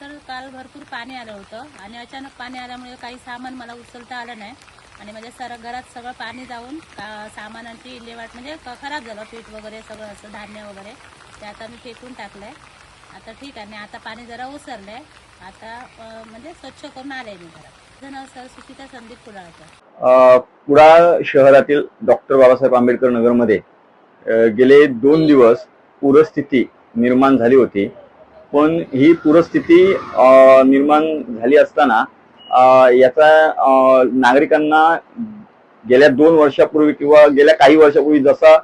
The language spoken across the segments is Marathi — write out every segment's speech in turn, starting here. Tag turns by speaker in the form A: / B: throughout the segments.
A: तर काल भरपूर पाणी आलं होतं आणि अचानक पाणी आल्यामुळे काही सामान मला उचलता आलं नाही. आणि माझ्या सर घरात सगळं पाणी जाऊन का- सामानांची इल्हेवाट म्हणजे खराब झालं पीठ वगैरे सगळं असं धान्य वगैरे. ते आता मी फेकून टाकलंय. आता ठीक आहे आणि आता पाणी जरा उसरलंय आता म्हणजे स्वच्छ करून आलंय मी घरात. माझं नाव सर सुचिता संदीप कुडाळकर.
B: कुडाळ शहरातील डॉक्टर बाबासाहेब आंबेडकर नगरमध्ये गेले दोन दिवस पूरस्थिती निर्माण झाली होती. पण ही पूरस्थिती निर्माण झाली असताना याचा नागरिकांना गेल्या दोन वर्षापूर्वी किंवा गेल्या काही वर्षापूर्वी जसा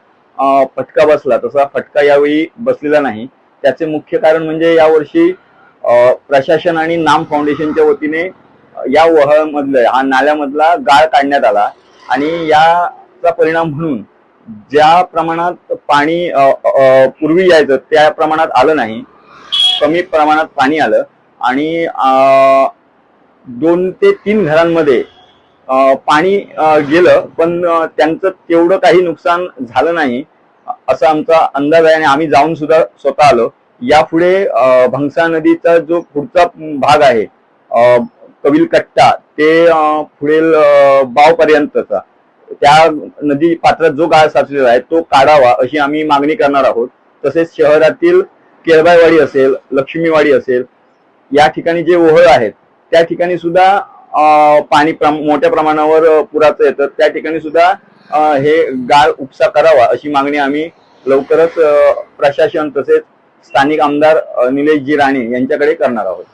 B: फटका बसला तसा फटका यावेळी बसलेला नाही. त्याचे मुख्य कारण म्हणजे यावर्षी प्रशासन आणि नाम फाउंडेशनच्या वतीने या वहळमधलं हा नाल्यामधला गाळ काढण्यात आला आणि याचा परिणाम म्हणून ज्या प्रमाणात पाणी पूर्वी यायचं त्या प्रमाणात आलं नाही. कमी प्रमाणात पाणी आलं आणि दोन ते तीन घरांमध्ये पाणी गेलं पण त्यांचं तेवढं काही नुकसान झालं नाही असा आमचा अंदाज आहे आणि आम्ही जाऊन सुद्धा स्वतः आलो. यापुढे भंगसा नदीचा जो पुढचा भाग आहे अ, कट्टा ते पुढील बावपर्यंतचा त्या नदी पात्रात जो गाळ साचलेला आहे तो काढावा अशी आम्ही मागणी करणार आहोत. तसेच शहरातील केळबायवाडी असेल लक्ष्मीवाडी असेल या ठिकाणी जे ओहळ आहेत त्या ठिकाणी सुद्धा अ, पाणी प्रम- मोठ्या प्रमाणावर पुराचं येतं त्या ठिकाणी सुद्धा हे गाळ उपसा करावा अशी मागणी आम्ही लवकरच प्रशासन तसेच स्थानिक आमदार निलेश निलेशजी राणे यांच्याकडे करणार आहोत.